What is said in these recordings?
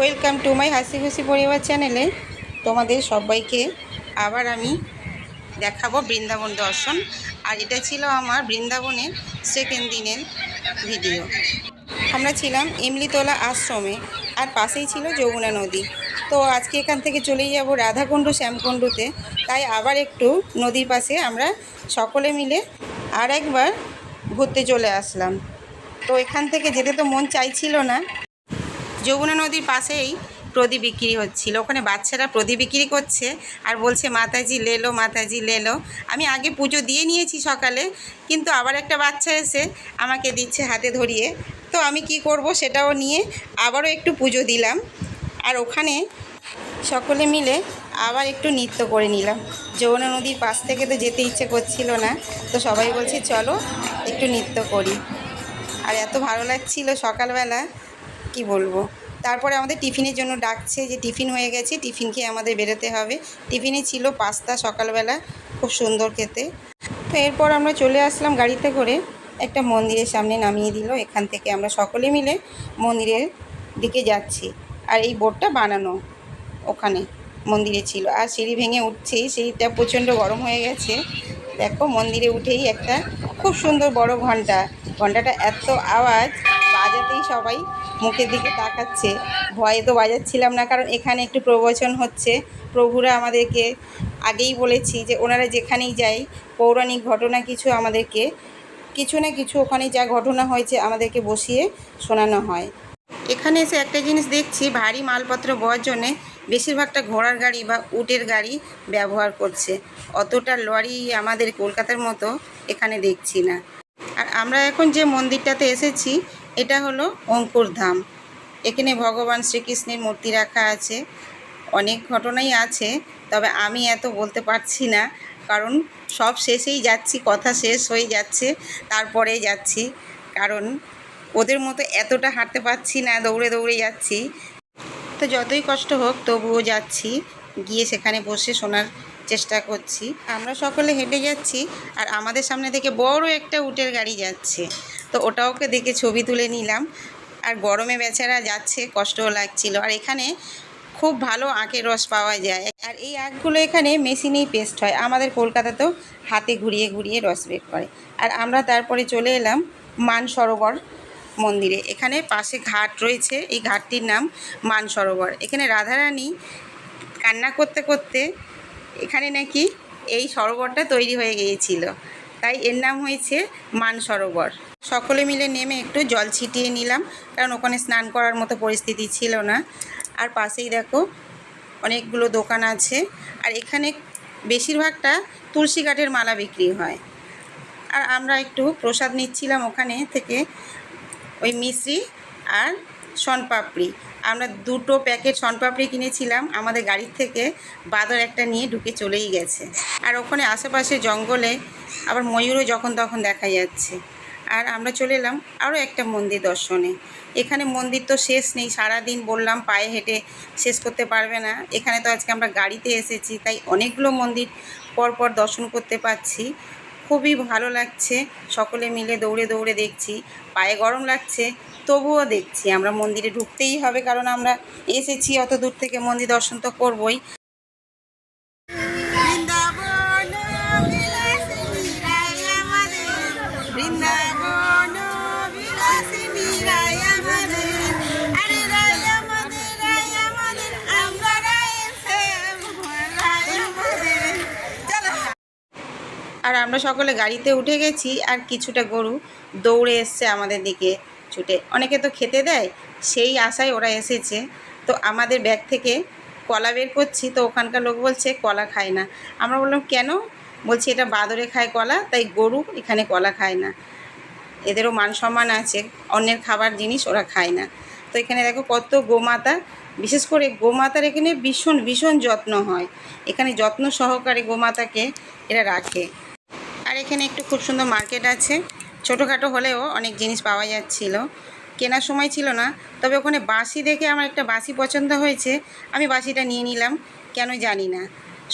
Welcome to my হাসি খুশি পরিবার চ্যানেলে তোমাদের সবাইকে আবার আমি দেখাবো বৃন্দাবন দর্শন। আর এটা ছিল আমার বৃন্দাবনের সেকেন্ড দিনের ভিডিও আমরা ছিলাম ইমলিতলা আশ্রমে, আর পাশেই ছিল যমুনা নদী। তো আজকে এখান থেকে চলেই যাব রাধাকুণ্ড, শ্যামকুণ্ডুতে। তাই আবার একটু নদীর পাশে আমরা সকলে মিলে আর একবার ঘুরতে চলে আসলাম। তো এখান থেকে যেতে তো মন চাইছিল না। যমুনা নদীর পাশেই প্রদীপ বিক্রি হচ্ছিল। ওখানে বাচ্চারা প্রদীপ বিক্রি করছে আর বলছে, মাতাজি লেলো মাতাজি লেলো আমি আগে পুজো দিয়ে নিয়েছি সকালে, কিন্তু আবার একটা বাচ্চা এসে আমাকে দিচ্ছে হাতে ধরিয়ে। তো আমি কি করব সেটাও নিয়ে আবারও একটু পুজো দিলাম। আর ওখানে সকলে মিলে আবার একটু নৃত্য করে নিলাম। যমুনা নদীর পাশ থেকে তো যেতে ইচ্ছে করছিল না, তো সবাই বলছে, চলো একটু নৃত্য করি। আর এত ভালো লাগছিল সকালবেলা, কি বলব? তারপরে আমাদের টিফিনের জন্য ডাকছে যে টিফিন হয়ে গেছে, টিফিন খেয়ে আমাদের বেরোতে হবে। টিফিনে ছিল পাস্তা সকালবেলা, খুব সুন্দর খেতে। তো এরপর আমরা চলে আসলাম গাড়িতে করে। একটা মন্দিরের সামনে নামিয়ে দিল, এখান থেকে আমরা সকলে মিলে মন্দিরের দিকে যাচ্ছি। আর এই বোর্ডটা বানানো ওখানে মন্দিরে ছিল। আর সিঁড়ি ভেঙে উঠছেই সিঁড়িটা প্রচণ্ড গরম হয়ে গেছে। দেখো মন্দিরে উঠেই একটা খুব সুন্দর বড় ঘণ্টা। ঘন্টাটা এত আওয়াজ বাজাতেই সবাই মুখের দিকে তাকাচ্ছে। ভয়ে তো বাজাচ্ছিলাম না, কারণ এখানে একটু প্রবচন হচ্ছে। প্রভুরা আমাদেরকে আগেই বলেছি যে ওনারা যেখানেই যায় পৌরাণিক ঘটনা কিছু আমাদেরকে, কিছু না কিছু ওখানে যা ঘটনা হয়েছে আমাদেরকে বসিয়ে শোনানো হয়। এখানে এসে একটা জিনিস দেখছি, ভারী মালপত্র বওয়ার জন্যে বেশিরভাগটা ঘোড়ার গাড়ি বা উটের গাড়ি ব্যবহার করছে। অতটা লরি আমাদের কলকাতার মতো এখানে দেখছি না। আর আমরা এখন যে মন্দিরটাতে এসেছি এটা হলো অঙ্কুর ধাম। এখানে ভগবান শ্রীকৃষ্ণের মূর্তি রাখা আছে। অনেক ঘটনাই আছে, তবে আমি এত বলতে পারছি না, কারণ সব শেষেই যাচ্ছি, কথা শেষ হয়ে যাচ্ছে, তারপরে যাচ্ছি, কারণ ওদের মতো এতটা হাঁটতে পারছি না, দৌড়ে দৌড়ে যাচ্ছি। তো যতই কষ্ট হোক, তবুও যাচ্ছি, গিয়ে সেখানে বসে শোনার চেষ্টা করছি। আমরা সকলে হেঁটে যাচ্ছি, আর আমাদের সামনে থেকে বড় একটা উটের গাড়ি যাচ্ছে। তো ওটাওকে দেখে ছবি তুলে নিলাম। আর গরমে বেচারা যাচ্ছে কষ্টও লাগছিল। আর এখানে খুব ভালো আখের রস পাওয়া যায়। আর এই আখগুলো এখানে মেশিনেই পেস্ট হয়। আমাদের কলকাতাতেও হাতে ঘুরিয়ে ঘুরিয়ে রস বের করে। আর আমরা তারপরে চলে এলাম মান সরোবর মন্দিরে। এখানে পাশে ঘাট রয়েছে। এই ঘাটটির নাম মান সরোবর এখানে রাধারানী কান্না করতে করতে এখানে নাকি এই সরোবরটা তৈরি হয়ে গিয়েছিল। তাই এর নাম হয়েছে মান সরোবর সকলে মিলে নেমে একটু জল ছিটিয়ে নিলাম, কারণ ওখানে স্নান করার মতো পরিস্থিতি ছিল না। আর পাশেই দেখো অনেকগুলো দোকান আছে, আর এখানে বেশিরভাগটা তুলসী কাঠের মালা বিক্রি হয়। আর আমরা একটু প্রসাদ নিচ্ছিলাম ওখানে থেকে ওই মিশ্রি আর শনপাপড়ি। আমরা দুটো প্যাকেট শনপাপড়ি কিনেছিলাম, আমাদের গাড়ির থেকে বাদর একটা নিয়ে ঢুকে চলেই গেছে। আর ওখানে আশেপাশে জঙ্গলে আবার ময়ূরও যখন তখন দেখা যাচ্ছে। আর আমরা চলে এলাম আরও একটা মন্দির দর্শনে। এখানে মন্দির তো শেষ নেই সারা দিন বললাম পায়ে হেঁটে শেষ করতে পারবে না। এখানে তো আজকে আমরা গাড়িতে এসেছি, তাই অনেকগুলো মন্দির পরপর দর্শন করতে পারছি খুবই ভালো লাগছে, সকলে মিলে দৌড়ে দৌড়ে দেখছি। পায়ে গরম লাগছে, তবুও দেখছি। আমরা মন্দিরে ঢুকতেই হবে, কারণ আমরা এসেছি, অত দূর থেকে মন্দির দর্শন তো করবই। আর আমরা সকলে গাড়িতে উঠে গেছি আর কিছুটা গরু দৌড়ে এসছে আমাদের দিকে ছুটে। অনেকে তো খেতে দেয়, সেই আশায় ওরা এসেছে। তো আমাদের ব্যাগ থেকে কলা বের করছি, তো ওখানকার লোক বলছে, কলা খায় না। আমরা বললাম, কেন? বলছি, এটা বাদরে খায় কলা, তাই গরু এখানে কলা খায় না। এদেরও মান সম্মান আছে, অন্যের খাবার জিনিস ওরা খায় না। তো এখানে দেখো কত গোমাতা। বিশেষ করে গোমাতার এখানে ভীষণ ভীষণ যত্ন হয়। এখানে যত্ন সহকারে গোমাতাকে এরা রাখে। এখানে একটু খুব সুন্দর মার্কেট আছে। ছোটোখাটো হলেও অনেক জিনিস পাওয়া যাচ্ছিল। কেনার সময় ছিল না, তবে ওখানে বাঁশি দেখে আমার একটা বাঁশি পছন্দ হয়েছে। আমি বাঁশিটা নিয়ে নিলাম, কেন জানি না।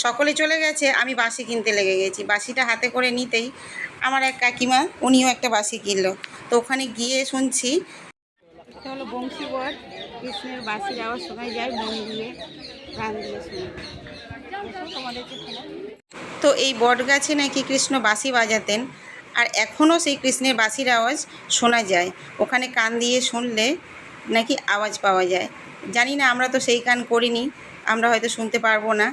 সকলে চলে গেছে, আমি বাঁশি কিনতে লেগে গেছি। বাঁশিটা হাতে করে নিতেই আমার এক কাকিমা উনিও একটা বাঁশি কিনলো। তো ওখানে গিয়ে শুনছি, এটা হলো বংশীবর কৃষ্ণের বাঁশির আওয়াজ শোনা যায় মন দিয়ে। তো এই বট গাছে নাকি কৃষ্ণ বাঁশি বাজাতেন, আর এখনও সেই কৃষ্ণের বাঁশির আওয়াজ শোনা যায়। ওখানে কান দিয়ে শুনলে নাকি আওয়াজ পাওয়া যায়। জানি না, আমরা তো সেই কান করিনি, আমরা হয়তো শুনতে পারব না।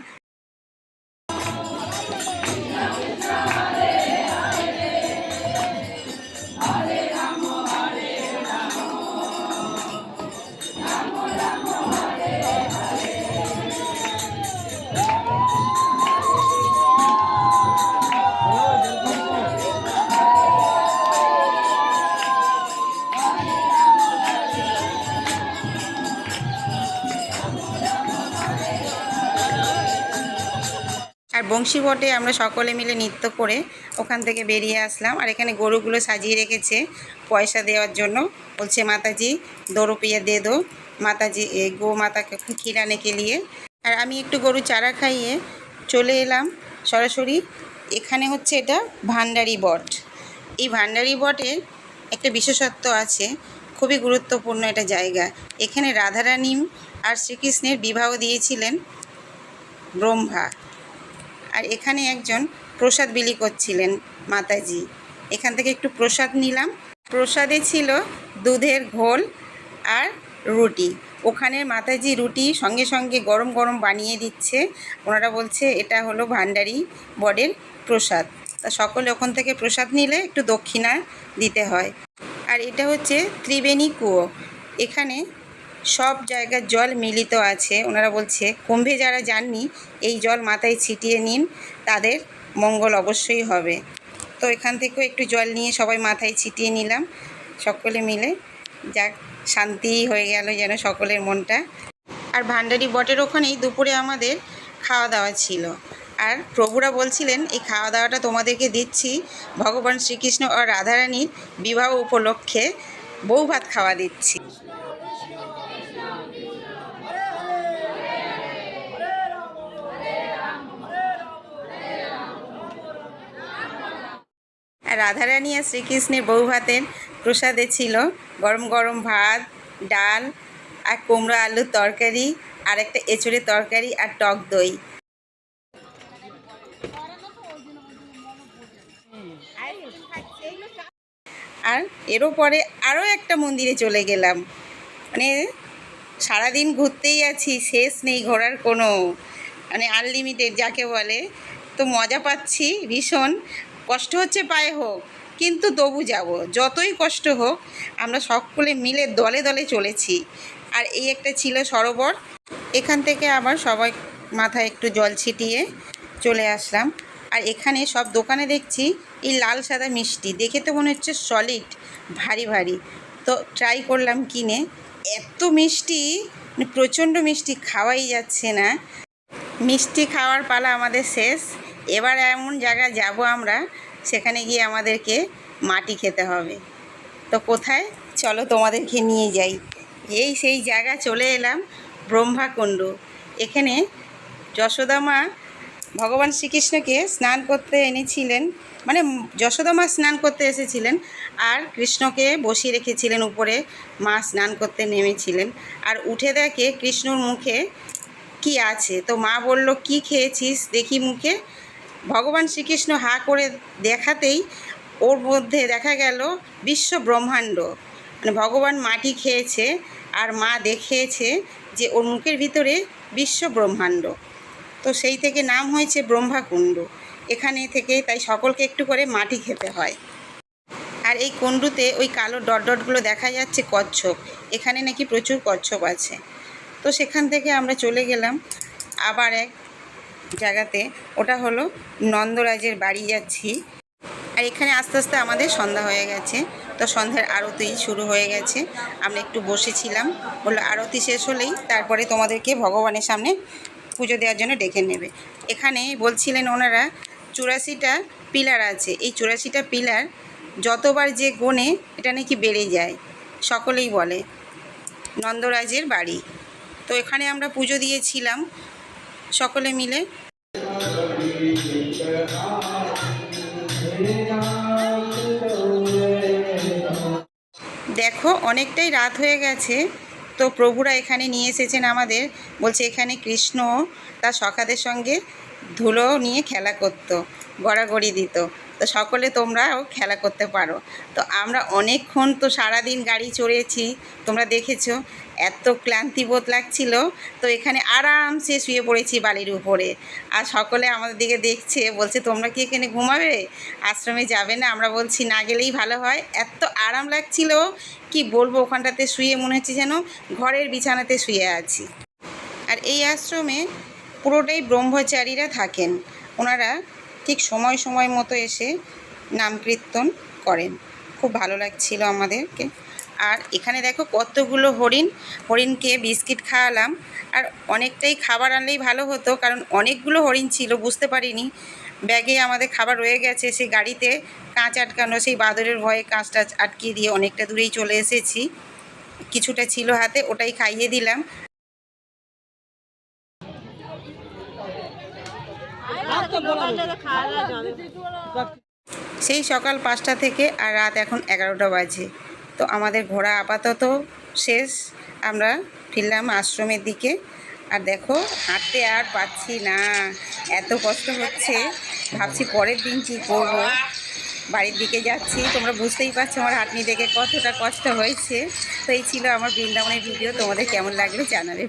আর বংশী বটে আমরা সকলে মিলে নৃত্য করে ওখান থেকে বেরিয়ে আসলাম। আর এখানে গরুগুলো সাজিয়ে রেখেছে পয়সা দেওয়ার জন্য। বলছে, মাতাজি দো রুপিয়া দে দো। মাতাজি গো মাতাকে খিরানে কেলিয়ে। আর আমি একটু গরু চারা খাইয়ে চলে এলাম। সরাসরি এখানে হচ্ছে এটা ভান্ডারি বট। এই ভান্ডারি বটের একটা বিশেষত্ব আছে, খুবই গুরুত্বপূর্ণ একটা জায়গা। এখানে রাধারানী আর শ্রীকৃষ্ণের বিবাহ দিয়েছিলেন ব্রহ্মা। আর এখানে একজন প্রসাদ বিলি করছিলেন মাতাজি। এখান থেকে একটু প্রসাদ নিলাম। প্রসাদে ছিল দুধের ঘোল আর রুটি। ওখানের মাতাজি রুটি সঙ্গে সঙ্গে গরম গরম বানিয়ে দিচ্ছে। ওনারা বলছে, এটা হলো ভান্ডারি বডের প্রসাদ। তা সকলে ওখান থেকে প্রসাদ নিলে একটু দক্ষিণা দিতে হয়। আর এটা হচ্ছে ত্রিবেণী কুয়ো। এখানে সব জায়গার জল মিলিত আছে। ওনারা বলছে, কুম্ভে যারা যাননি, এই জল মাথায় ছিটিয়ে নিন, তাদের মঙ্গল অবশ্যই হবে। তো এখান থেকেও একটু জল নিয়ে সবাই মাথায় ছিটিয়ে নিলাম। সকলে মিলে যাক, শান্তি হয়ে গেল যেন সকলের মনটা। আর ভান্ডারি বটের ওখানেই দুপুরে আমাদের খাওয়া দাওয়া ছিল। আর প্রভুরা বলছিলেন, এই খাওয়া দাওয়াটা তোমাদেরকে দিচ্ছি ভগবান শ্রীকৃষ্ণ ও রাধারানীর বিবাহ উপলক্ষে। বউ ভাত খাওয়া দিচ্ছি। আর রাধারানী আর শ্রীকৃষ্ণের বউ ভাতের প্রসাদে ছিল গরম গরম ভাত, ডাল আর কুমড়ো আলুর তরকারি আর একটা এঁচড়ের তরকারি আর টক দই। আর এরও পরে আরও একটা মন্দিরে চলে গেলাম। মানে সারাদিন ঘুরতেই আছি, শেষ নেই ঘোরার কোনো। মানে আনলিমিটেড যাকে বলে। তো মজা পাচ্ছি ভীষণ। কষ্ট হচ্ছে পায়ে হোক, কিন্তু তবু যাব। যতই কষ্ট হোক, আমরা সকলে মিলে দলে দলে চলেছি। আর এই একটা ছিল সরোবর। এখান থেকে আবার সবাই মাথায় একটু জল ছিটিয়ে চলে আসলাম। আর এখানে সব দোকানে দেখছি এই লাল, সাদা মিষ্টি। দেখে তো মনে হচ্ছে সলিড ভারী ভারী। তো ট্রাই করলাম কিনে। এত মিষ্টি মানে প্রচণ্ড মিষ্টি, খাওয়াই যাচ্ছে না। মিষ্টি খাওয়ার পালা আমাদের শেষ। এবার এমন জায়গায় যাব আমরা, সেখানে গিয়ে আমাদেরকে মাটি খেতে হবে। তো কোথায়? চলো তোমাদেরকে নিয়ে যাই। এই সেই জায়গা চলে এলাম ব্রহ্মাকুণ্ড। এখানে যশোদা মা ভগবান শ্রীকৃষ্ণকে স্নান করতে এনেছিলেন মানে যশোদা মা স্নান করতে এসেছিলেন আর কৃষ্ণকে বসিয়ে রেখেছিলেন উপরে, মা স্নান করতে নেমেছিলেন। আর উঠে দেখে কৃষ্ণর মুখে কি আছে? তো মা বলল, কি খেয়েছিস? দেখি মুখে। ভগবান শ্রীকৃষ্ণ হা করে দেখাতেই ওর মধ্যে দেখা গেল বিশ্ব ব্রহ্মাণ্ড। মানে ভগবান মাটি খেয়েছে আর মা দেখিয়েছে যে ওর মুখের ভিতরে বিশ্ব ব্রহ্মাণ্ড। তো সেই থেকে নাম হয়েছে ব্রহ্মাকুণ্ড। এখানে থেকে তাই সকলকে একটু করে মাটি খেতে হয়। আর এই কুণ্ডুতে ওই কালো ডট ডটগুলো দেখা যাচ্ছে কচ্ছপ। এখানে নাকি প্রচুর কচ্ছপ আছে। তো সেখান থেকে আমরা চলে গেলাম। আবার এক জায়গাতে, ওটা হলো নন্দরাজের বাড়ি যাচ্ছি। আর এখানে আস্তে আস্তে আমাদের সন্ধ্যা হয়ে গেছে। তো সন্ধ্যার আরতি শুরু হয়ে গেছে। আমরা একটু বসেছিলাম। বলল আরতি শেষ হলেই তারপরে তোমাদেরকে ভগবানের সামনে পুজো দেওয়ার জন্য ডেকে নেবে। এখানে বলছিলেন ওনারা, চুরাশিটা পিলার আছে। এই চুরাশিটা পিলার যতবার যে গোনে, এটা নাকি বেড়ে যায়। সকলেই বলে, নন্দরাজের বাড়ি। তো এখানে আমরা পুজো দিয়েছিলাম। সকলে মিলে দেখো, অনেকটাই রাত হয়ে গেছে। তো প্রভুরা এখানে নিয়ে এসেছেন আমাদের। বলছে, এখানে কৃষ্ণ তার সখাদের সঙ্গে ধুলো নিয়ে খেলা করতো, গড়াগড়ি দিত। তো সকলে তোমরাও খেলা করতে পারো। তো আমরা অনেকক্ষণ তো সারাদিন গাড়ি চড়েছি, তোমরা দেখেছ। এত ক্লান্তিবোধ লাগছিল। তো এখানে আরামসে শুয়ে পড়েছি বালির উপরে। আর সকলে আমাদের দিকে দেখছে, বলছে, তোমরা কি এখানে ঘুমাবে? আশ্রমে যাবে না? আমরা বলছি, না গেলেই ভালো হয়। এত আরাম লাগছিল, কি বলব, ওখানটাতে শুয়ে মনে হচ্ছে যেন ঘরের বিছানাতে শুয়ে আছি। আর এই আশ্রমে পুরোটাই ব্রহ্মচারীরা থাকেন। ওনারা ঠিক সময় সময় মতো এসে নাম কীর্তন করেন। খুব ভালো লাগছিল আমাদেরকে। আর এখানে দেখো কতগুলো হরিণ, হরিণকে বিস্কিট খাওয়ালাম। আর অনেকটাই খাবার আনলেই ভালো হতো, কারণ অনেকগুলো হরিণ ছিল, বুঝতে পারিনি। ব্যাগে আমাদের খাবার রয়ে গেছে, সেই গাড়িতে কাঁচ আটকানো, সেই বাদরের ভয়ে কাঁচটা আটকিয়ে দিয়ে অনেকটা দূরেই চলে এসেছি। কিছুটা ছিল হাতে, ওটাই খাইয়ে দিলাম। সেই সকাল পাঁচটা থেকে আর রাত এখন এগারোটা বাজে। তো আমাদের ঘোরা আপাতত শেষ। আমরা ফিরলাম আশ্রমের দিকে। আর দেখো, হাঁটতে আর পাচ্ছি না। এত কষ্ট হচ্ছে। ভাবছি পরের দিন কী করব? বাড়ির দিকে যাচ্ছি। তোমরা বুঝতেই পারছ আমার হাঁটনি দেখে কতটা কষ্ট হয়েছে। তো এই ছিল আমার বৃন্দাবনের ভিডিও। তোমাদের কেমন লাগল জানাবে